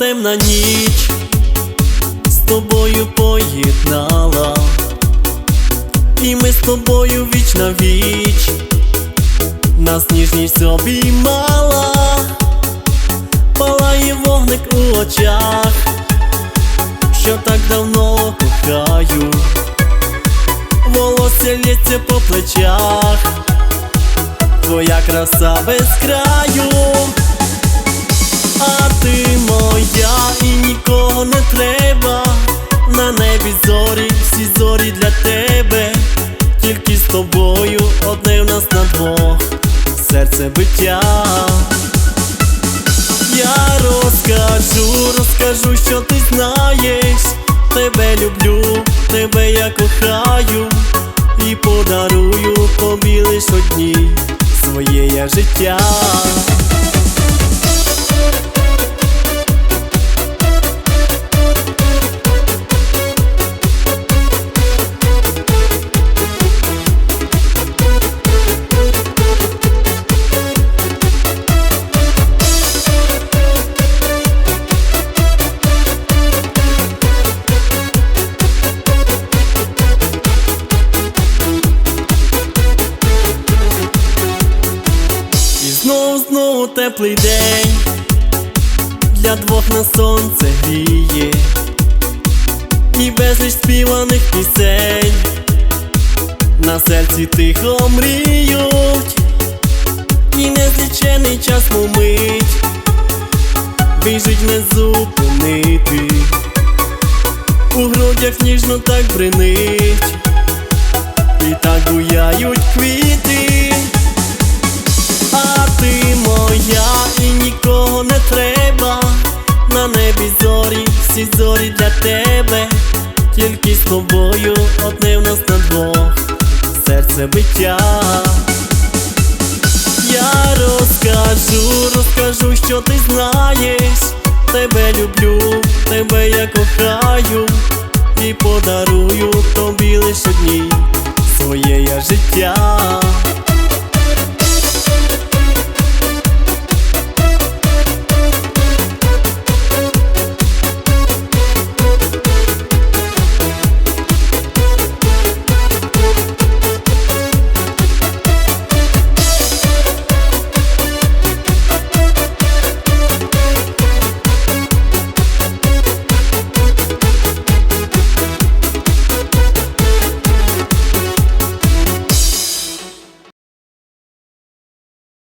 темна ніч. З тобою поєднала, і ми з тобою віч на віч, нас ніжність обіймала, палає вогник у очах, що так давно кохаю, волосся лється по плечах, твоя краса без краю. Зорі, всі зорі для тебе, тільки з тобою одне в нас на двох, серце биття. Я розкажу, розкажу, що ти знаєш. Тебе люблю, тебе я кохаю і подарую тобі лиш одній своє життя. Знову, теплий день. Для двох на сонце гріє, і безліч співаних пісень. На серці тихо мріють, і незлічений час мить біжить не зупинити, у грудях ніжно так бренить, і так буяють квіти. Тобою одне в нас на двох, серце биття. Я розкажу, розкажу, що ти знаєш. Тебе люблю, тебе я кохаю і подарую тобі лише дні своє життя.